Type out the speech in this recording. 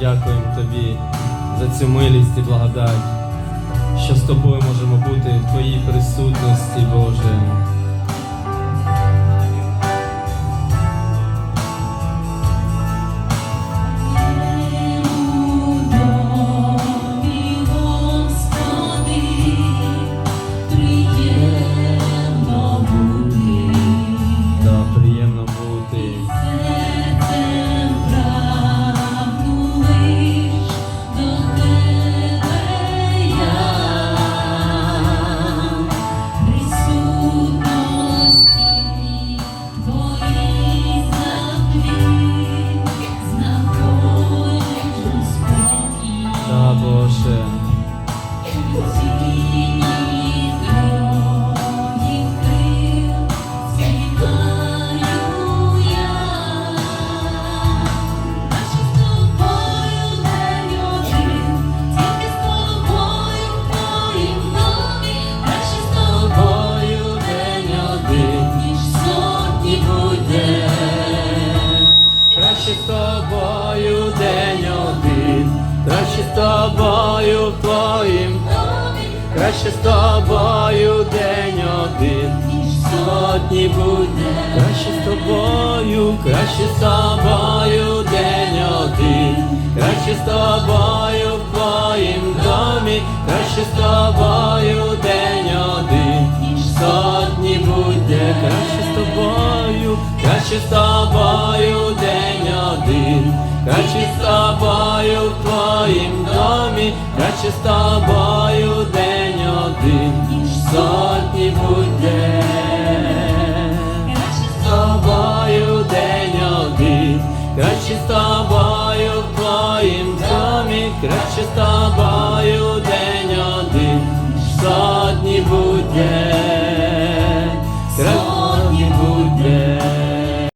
Дякуємо Тобі за цю милість і благодать, що з тобою можемо бути в Твоїй присутності, Боже. Тобою в твоїм, краще з тобою день один, Ніж сотні буде, краще з тобою, краще з тобою день один, краще з тобою в твоїм домі, краще з тобою день один, ніж сотні буде, краще з тобою, краще з тобою день один, краще з тобою в твоїм домі, краще з тобою день один, ніж сотні буде. З тобою день один, краще з тобою в твоїм домі, краще з тобою